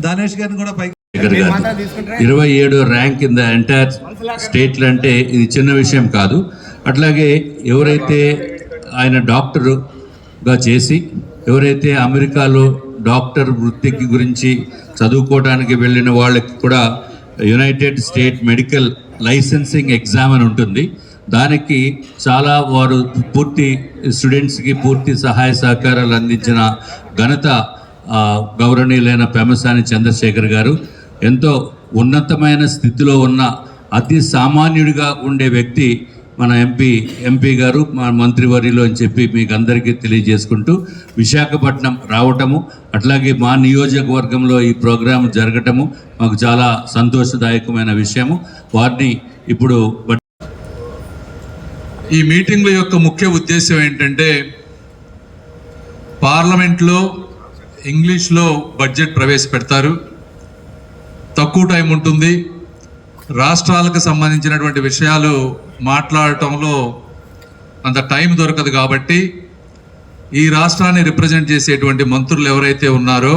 దానేష్ గారిని కూడా పైకి ఇరవై ఏడు ర్యాంక్ ఇన్ ద ఎంటైర్ స్టేట్లు అంటే ఇది చిన్న విషయం కాదు. అట్లాగే ఎవరైతే ఆయన డాక్టరుగా చేసి ఎవరైతే అమెరికాలో డాక్టర్ వృత్తికి గురించి చదువుకోవడానికి వెళ్ళిన వాళ్ళకి కూడా united state medical licensing exam అని ఉంటుంది. దానికి చాలా వారు పూర్తి స్టూడెంట్స్కి పూర్తి సహాయ సహకారాలు అందించిన ఘనత గౌరవనీయులైన పెమసాని చంద్రశేఖర్ గారు. ఎంతో ఉన్నతమైన స్థితిలో ఉన్న అతి సామాన్యుడిగా ఉండే వ్యక్తి మన ఎంపీ ఎంపీ గారు మా మంత్రివర్యులు అని చెప్పి మీకు అందరికీ తెలియజేసుకుంటూ విశాఖపట్నం రావటము అట్లాగే మా నియోజకవర్గంలో ఈ ప్రోగ్రాం జరగటము మాకు చాలా సంతోషదాయకమైన విషయము. వారిని ఇప్పుడు ఈ మీటింగ్ల యొక్క ముఖ్య ఉద్దేశం ఏంటంటే పార్లమెంట్లో ఇంగ్లీష్లో బడ్జెట్ ప్రవేశపెడతారు. తక్కువ టైం ఉంటుంది. రాష్ట్రాలకు సంబంధించినటువంటి విషయాలు మాట్లాడటంలో అంత టైం దొరకదు కాబట్టి ఈ రాష్ట్రాన్ని రిప్రజెంట్ చేసేటువంటి మంత్రులు ఎవరైతే ఉన్నారో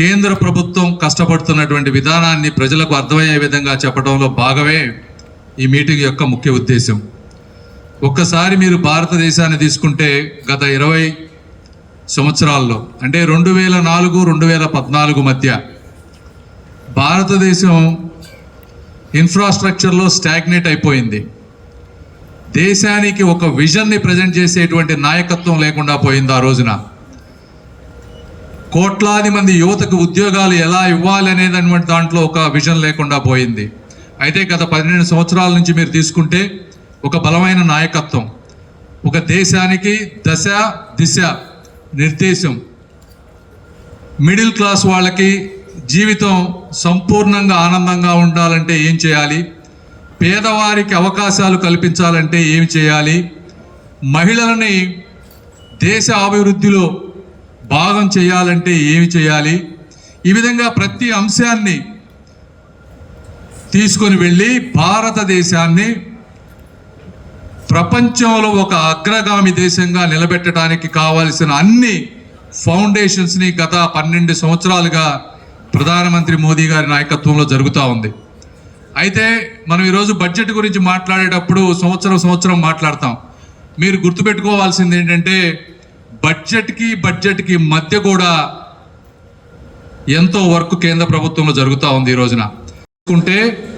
కేంద్ర ప్రభుత్వం కష్టపడుతున్నటువంటి విధానాన్ని ప్రజలకు అర్థమయ్యే విధంగా చెప్పడంలో భాగమే ఈ మీటింగ్ యొక్క ముఖ్య ఉద్దేశం. ఒక్కసారి మీరు భారతదేశాన్ని తీసుకుంటే గత ఇరవై సంవత్సరాల్లో అంటే రెండు వేల నాలుగు రెండు వేల పద్నాలుగు మధ్య భారతదేశం ఇన్ఫ్రాస్ట్రక్చర్లో స్టాగ్నేట్ అయిపోయింది. దేశానికి ఒక విజన్ని ప్రజెంట్ చేసేటువంటి నాయకత్వం లేకుండా పోయింది ఆ రోజున. కోట్లాది మంది యువతకు ఉద్యోగాలు ఎలా ఇవ్వాలి అనేటువంటి దాంట్లో ఒక విజన్ లేకుండా పోయింది. అయితే గత పన్నెండు సంవత్సరాల నుంచి మీరు తీసుకుంటే ఒక బలమైన నాయకత్వం ఒక దేశానికి దశ దిశ నిర్దేశం. మిడిల్ క్లాస్ వాళ్ళకి జీవితం సంపూర్ణంగా ఆనందంగా ఉండాలంటే ఏం చేయాలి? పేదవారికి అవకాశాలు కల్పించాలంటే ఏమి చేయాలి? మహిళలని దేశ అభివృద్ధిలో భాగం చేయాలంటే ఏమి చేయాలి? ఈ విధంగా ప్రతి అంశాన్ని తీసుకొని వెళ్ళి భారతదేశాన్ని ప్రపంచంలో ఒక అగ్రగామి దేశంగా నిలబెట్టడానికి కావలసిన అన్ని ఫౌండేషన్స్ని గత పన్నెండు సంవత్సరాలుగా ప్రధానమంత్రి మోదీ గారి నాయకత్వంలో జరుగుతూ ఉంది. అయితే మనం ఈరోజు బడ్జెట్ గురించి మాట్లాడేటప్పుడు సంవత్సరం సంవత్సరం మాట్లాడతాం. మీరు గుర్తుపెట్టుకోవాల్సింది ఏంటంటే బడ్జెట్కి బడ్జెట్కి మధ్య కూడా ఎంతో వర్క్ కేంద్ర ప్రభుత్వంలో జరుగుతూ ఉంది ఈ రోజున. చూసుకుంటే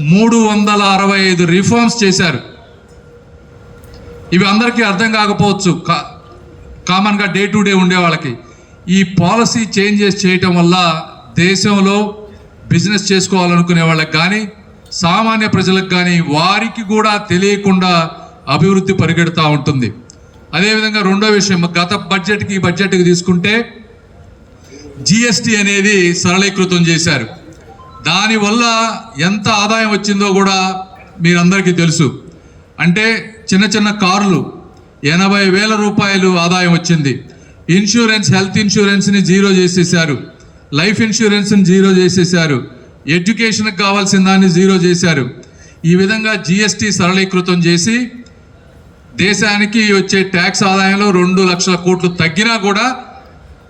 మూడు వందల అరవై ఐదు రిఫార్మ్స్ చేశారు. ఇవి అందరికీ అర్థం కాకపోవచ్చు. కా- కామన్గా డే టు డే ఉండే వాళ్ళకి. ఈ పాలసీ చేంజెస్ చేయటం వల్ల దేశంలో బిజినెస్ చేసుకోవాలనుకునే వాళ్ళకి కానీ సామాన్య ప్రజలకు కానీ వారికి కూడా తెలియకుండా అభివృద్ధి పరిగెడుతూ ఉంటుంది. అదేవిధంగా రెండో విషయం గత బడ్జెట్కి ఈ బడ్జెట్కి తీసుకుంటే జిఎస్టి అనేది సరళీకృతం చేశారు. దానివల్ల ఎంత ఆదాయం వచ్చిందో కూడా మీరందరికీ తెలుసు. అంటే చిన్న చిన్న కార్లు ఎనభై వేల రూపాయలు ఆదాయం వచ్చింది. ఇన్సూరెన్స్ హెల్త్ ఇన్సూరెన్స్ని జీరో చేసేసారు లైఫ్ ఇన్సూరెన్స్ని జీరో చేసేసారు ఎడ్యుకేషన్కి కావాల్సిన దాన్ని జీరో చేశారు. ఈ విధంగా జిఎస్టీ సరళీకృతం చేసి దేశానికి వచ్చే ట్యాక్స్ ఆదాయంలో రెండు లక్షల కోట్లు తగ్గినా కూడా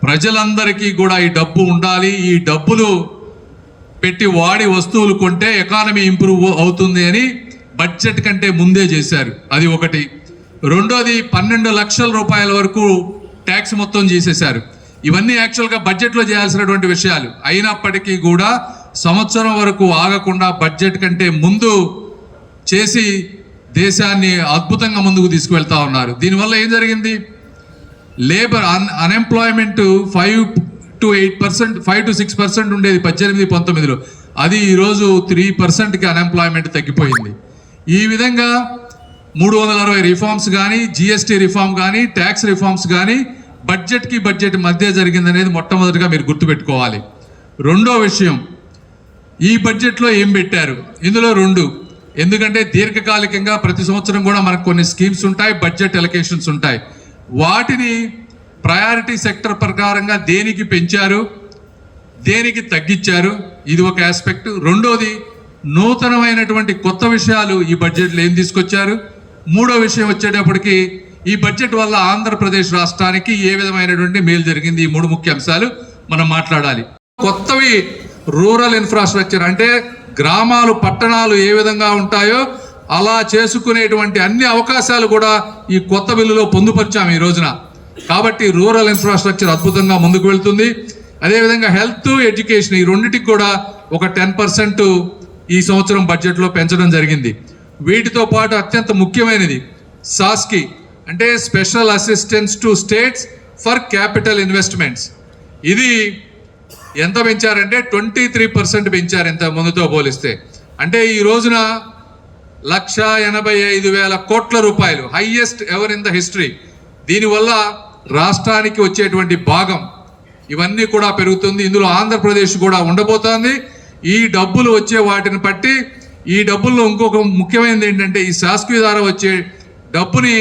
ప్రజలందరికీ కూడా ఈ డబ్బు ఉండాలి. ఈ డబ్బులు పెట్టి వాడి వస్తువులు కొంటే ఎకానమీ ఇంప్రూవ్ అవుతుంది అని బడ్జెట్ కంటే ముందే చేశారు. అది ఒకటి. రెండోది పన్నెండు లక్షల రూపాయల వరకు ట్యాక్స్ మొత్తం చేసేశారు. ఇవన్నీ యాక్చువల్గా బడ్జెట్లో చేయాల్సినటువంటి విషయాలు. అయినప్పటికీ కూడా సంవత్సరం వరకు ఆగకుండా బడ్జెట్ కంటే ముందు చేసి దేశాన్ని అద్భుతంగా ముందుకు తీసుకువెళ్తా ఉన్నారు. దీనివల్ల ఏం జరిగింది? Labour un unemployment five to eight percent five to six percent ఉండేది పద్దెనిమిది పంతొమ్మిదిలో. అది ఈరోజు త్రీ పర్సెంట్కి అన్ఎంప్లాయ్మెంట్ తగ్గిపోయింది. ఈ విధంగా మూడు వందల అరవై రిఫార్మ్స్ కానీ జిఎస్టీ రిఫార్మ్ కానీ ట్యాక్స్ రిఫార్మ్స్ కానీ బడ్జెట్కి బడ్జెట్ మధ్య జరిగిందనేది మొట్టమొదటిగా మీరు గుర్తుపెట్టుకోవాలి. రెండో విషయం ఈ బడ్జెట్లో ఏం పెట్టారు? ఇందులో రెండు. ఎందుకంటే దీర్ఘకాలికంగా ప్రతి సంవత్సరం కూడా మనకు కొన్ని స్కీమ్స్ ఉంటాయి బడ్జెట్ ఎలకేషన్స్ ఉంటాయి. వాటిని ప్రయారిటీ సెక్టర్ ప్రకారంగా దేనికి పెంచారు? దేనికి తగ్గించారు? ఇది ఒక ఆస్పెక్ట్ రెండోది నూతనమైనటువంటి కొత్త విషయాలు ఈ బడ్జెట్లో ఏం తీసుకొచ్చారు? మూడో విషయం వచ్చేటప్పటికి ఈ బడ్జెట్ వల్ల ఆంధ్రప్రదేశ్ రాష్ట్రానికి ఏ విధమైనటువంటి మేలు జరిగింది? ఈ మూడు ముఖ్య అంశాలు మనం మాట్లాడాలి. కొత్తవి రూరల్ ఇన్ఫ్రాస్ట్రక్చర్ అంటే గ్రామాలు పట్టణాలు ఏ విధంగా ఉంటాయో అలా చేసుకునేటువంటి అన్ని అవకాశాలు కూడా ఈ కొత్త బిల్లులో పొందుపరిచాము ఈ రోజున. కాబట్టి రూరల్ ఇన్ఫ్రాస్ట్రక్చర్ అద్భుతంగా ముందుకు వెళ్తుంది. అదేవిధంగా హెల్త్ ఎడ్యుకేషన్ ఈ రెండింటికి కూడా ఒక టెన్ పర్సెంట్ ఈ సంవత్సరం బడ్జెట్లో పెంచడం జరిగింది. వీటితో పాటు అత్యంత ముఖ్యమైనది సాస్కి అంటే special assistance to states for capital investments. ఇది ఎంత పెంచారంటే ట్వంటీ త్రీ పర్సెంట్ పెంచారు ఇంత ముందుతో పోలిస్తే. అంటే ఈ రోజున లక్ష ఎనభై ఐదు వేల కోట్ల రూపాయలు highest ever in the history. దీనివల్ల రాష్ట్రానికి వచ్చేటువంటి భాగం ఇవన్నీ కూడా పెరుగుతుంది. ఇందులో ఆంధ్రప్రదేశ్ కూడా ఉండబోతోంది. ఈ డబ్బులు వచ్చే వాటిని బట్టి ఈ డబ్బుల్లో ఇంకొక ముఖ్యమైనది ఏంటంటే ఈ శాస్త్రీ ద్వారా వచ్చే డబ్బుని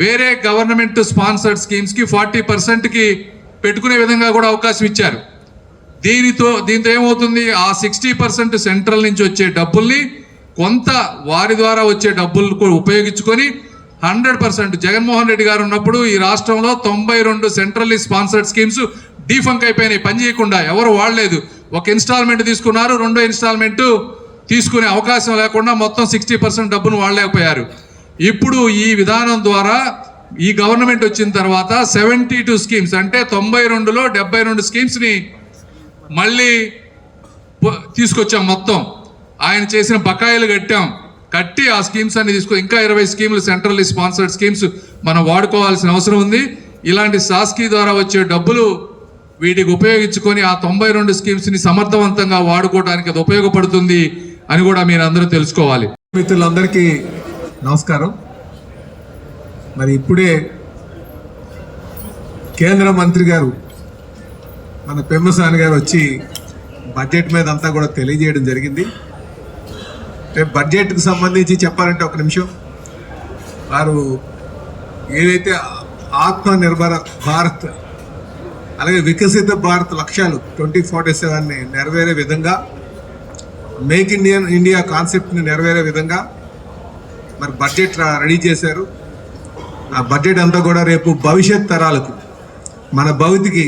వేరే గవర్నమెంట్ స్పాన్సర్డ్ స్కీమ్స్కి ఫార్టీ పర్సెంట్కి పెట్టుకునే విధంగా కూడా అవకాశం ఇచ్చారు. దీనితో దీంతో ఏమవుతుంది? ఆ సిక్స్టీ పర్సెంట్ సెంట్రల్ నుంచి వచ్చే డబ్బుల్ని కొంత వారి ద్వారా వచ్చే డబ్బులు కూడా ఉపయోగించుకొని హండ్రెడ్ పర్సెంట్. జగన్మోహన్ రెడ్డి గారు ఉన్నప్పుడు ఈ రాష్ట్రంలో తొంభై రెండు సెంట్రల్లీ స్పాన్సర్డ్ స్కీమ్స్ డీఫంక్ అయిపోయినాయి పనిచేయకుండా ఎవరు వాడలేదు. ఒక ఇన్స్టాల్మెంట్ తీసుకున్నారు రెండో ఇన్స్టాల్మెంట్ తీసుకునే అవకాశం లేకుండా మొత్తం సిక్స్టీ పర్సెంట్ డబ్బును వాడలేకపోయారు. ఇప్పుడు ఈ విధానం ద్వారా ఈ గవర్నమెంట్ వచ్చిన తర్వాత సెవెంటీ టూ స్కీమ్స్ అంటే తొంభై రెండులో డెబ్బై రెండు స్కీమ్స్ని మళ్ళీ తీసుకొచ్చాం మొత్తం. ఆయన చేసిన బకాయిలు కట్టాం. కట్టి ఆ స్కీమ్స్ అన్ని తీసుకో. ఇంకా ఇరవై స్కీములు సెంట్రల్లీ స్పాన్సర్డ్ స్కీమ్స్ మనం వాడుకోవాల్సిన అవసరం ఉంది. ఇలాంటి సాస్కీ ద్వారా వచ్చే డబ్బులు వీటికి ఉపయోగించుకొని ఆ తొంభై రెండు స్కీమ్స్ని సమర్థవంతంగా వాడుకోవడానికి అది ఉపయోగపడుతుంది అని కూడా మీరు అందరూ తెలుసుకోవాలి. మిత్రులందరికీ నమస్కారం. మరి ఇప్పుడే కేంద్ర మంత్రి గారు మన పెమ్మసాని గారు వచ్చి బడ్జెట్ మీద అంతా కూడా తెలియజేయడం జరిగింది. రేపు బడ్జెట్కు సంబంధించి చెప్పాలంటే ఒక నిమిషం. వారు ఏదైతే ఆత్మనిర్భర భారత్ అలాగే వికసిత భారత్ లక్ష్యాలు ట్వంటీ ఫార్టీ సెవెన్ని నెరవేరే విధంగా మేక్ ఇండియన్ ఇండియా కాన్సెప్ట్ని నెరవేరే విధంగా మరి బడ్జెట్ రెడీ చేశారు. ఆ బడ్జెట్ అంతా కూడా రేపు భవిష్యత్ తరాలకు మన భవితికి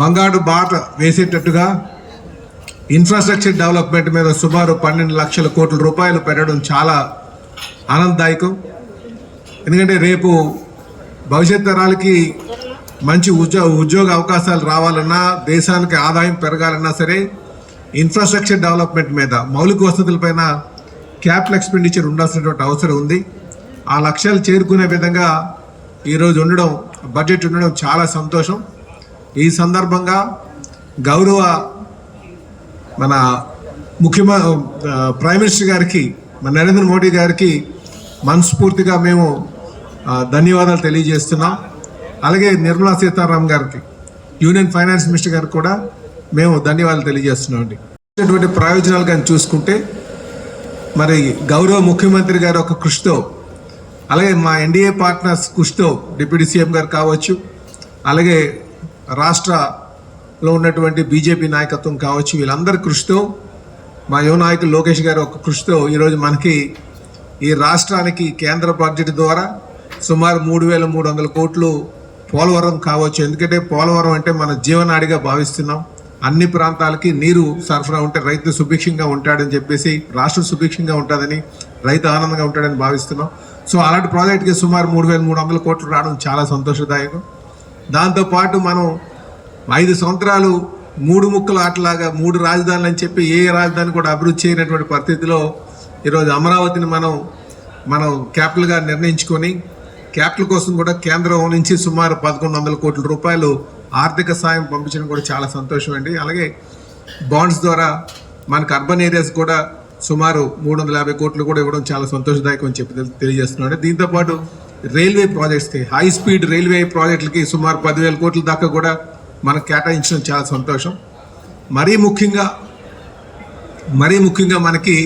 బంగారు బాట వేసేటట్టుగా ఇన్ఫ్రాస్ట్రక్చర్ డెవలప్మెంట్ మీద సుమారు పన్నెండు లక్షల కోట్ల రూపాయలు పెట్టడం చాలా ఆనందదాయకం. ఎందుకంటే రేపు భవిష్యత్ తరాలకి మంచి ఉద్యోగ ఉద్యోగ అవకాశాలు రావాలన్నా దేశానికి ఆదాయం పెరగాలన్నా సరే ఇన్ఫ్రాస్ట్రక్చర్ డెవలప్మెంట్ మీద మౌలిక వసతులపైన క్యాపిటల్ ఎక్స్పెండిచర్ ఉండాల్సినటువంటి అవసరం ఉంది. ఆ లక్ష్యాలు చేరుకునే విధంగా ఈరోజు ఉండడం బడ్జెట్ ఉండడం చాలా సంతోషం. ఈ సందర్భంగా గౌరవ మన ముఖ్యమ ప్రైమ్ మినిస్టర్ గారికి మన నరేంద్ర మోడీ గారికి మనస్ఫూర్తిగా మేము ధన్యవాదాలు తెలియజేస్తున్నాం. అలాగే నిర్మలా సీతారామన్ గారికి యూనియన్ ఫైనాన్స్ మినిస్టర్ గారికి కూడా మేము ధన్యవాదాలు తెలియజేస్తున్నాం అండి. ఇచ్చినటువంటి ప్రయోజనాలు కానీ చూసుకుంటే మరి గౌరవ ముఖ్యమంత్రి గారు ఒక కృషితో అలాగే మా ఎన్డీఏ పార్ట్నర్స్ కృషితో డిప్యూటీ సీఎం గారు కావచ్చు అలాగే రాష్ట్ర లో ఉన్నటువంటి బీజేపీ నాయకత్వం కావచ్చు వీళ్ళందరి కృషితో మా యువ నాయకులు లోకేష్ గారు ఒక కృషితో ఈరోజు మనకి ఈ రాష్ట్రానికి కేంద్ర బడ్జెట్ ద్వారా సుమారు మూడు వేల మూడు వందల కోట్లు పోలవరం కావచ్చు. ఎందుకంటే పోలవరం అంటే మన జీవనాడిగా భావిస్తున్నాం. అన్ని ప్రాంతాలకి నీరు సరఫరా ఉంటే రైతు సుభిక్షంగా ఉంటాడని చెప్పేసి రాష్ట్రం సుభిక్షంగా ఉంటుందని రైతు ఆనందంగా ఉంటాడని భావిస్తున్నాం. సో అలాంటి ప్రాజెక్ట్కి సుమారు మూడు వేల మూడు వందల కోట్లు రావడం చాలా సంతోషదాయకం. దాంతోపాటు మనం ఐదు సంవత్సరాలు మూడు ముక్కల ఆటలాగా మూడు రాజధానులు అని చెప్పి ఏ రాజధాని కూడా అభివృద్ధి చేయనటువంటి పరిస్థితిలో ఈరోజు అమరావతిని మనం మనం క్యాపిటల్గా నిర్ణయించుకొని క్యాపిటల్ కోసం కూడా కేంద్రం నుంచి సుమారు పదకొండు వందల కోట్ల రూపాయలు ఆర్థిక సాయం పంపించడం కూడా చాలా సంతోషం అండి. అలాగే బాండ్స్ ద్వారా మనకు అర్బన్ ఏరియాస్ కూడా సుమారు మూడు వందల యాభై కోట్లు కూడా ఇవ్వడం చాలా సంతోషదాయకం అని చెప్పి తెలియజేస్తున్నాడు దీంతోపాటు రైల్వే ప్రాజెక్ట్స్కి హై స్పీడ్ రైల్వే ప్రాజెక్టులకి సుమారు పదివేల కోట్ల దాకా కూడా మనకు కేటాయించడం చాలా సంతోషం. మరీ ముఖ్యంగా మరీ ముఖ్యంగా మనకి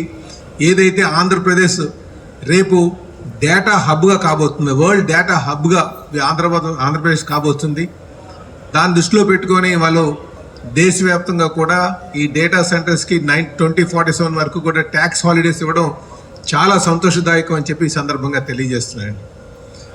ఏదైతే ఆంధ్రప్రదేశ్ రేపు డేటా హబ్గా కాబోతుంది వరల్డ్ డేటా హబ్గా ఆంధ్రప్రదేశ్ ఆంధ్రప్రదేశ్ కాబోతుంది దాన్ని దృష్టిలో పెట్టుకొని వాళ్ళు దేశవ్యాప్తంగా కూడా ఈ డేటా సెంటర్స్కి నైన్ ట్వంటీ ఫార్టీ సెవెన్ వరకు కూడా ట్యాక్స్ హాలిడేస్ ఇవ్వడం చాలా సంతోషదాయకం అని చెప్పి ఈ సందర్భంగా తెలియజేస్తున్నానండి.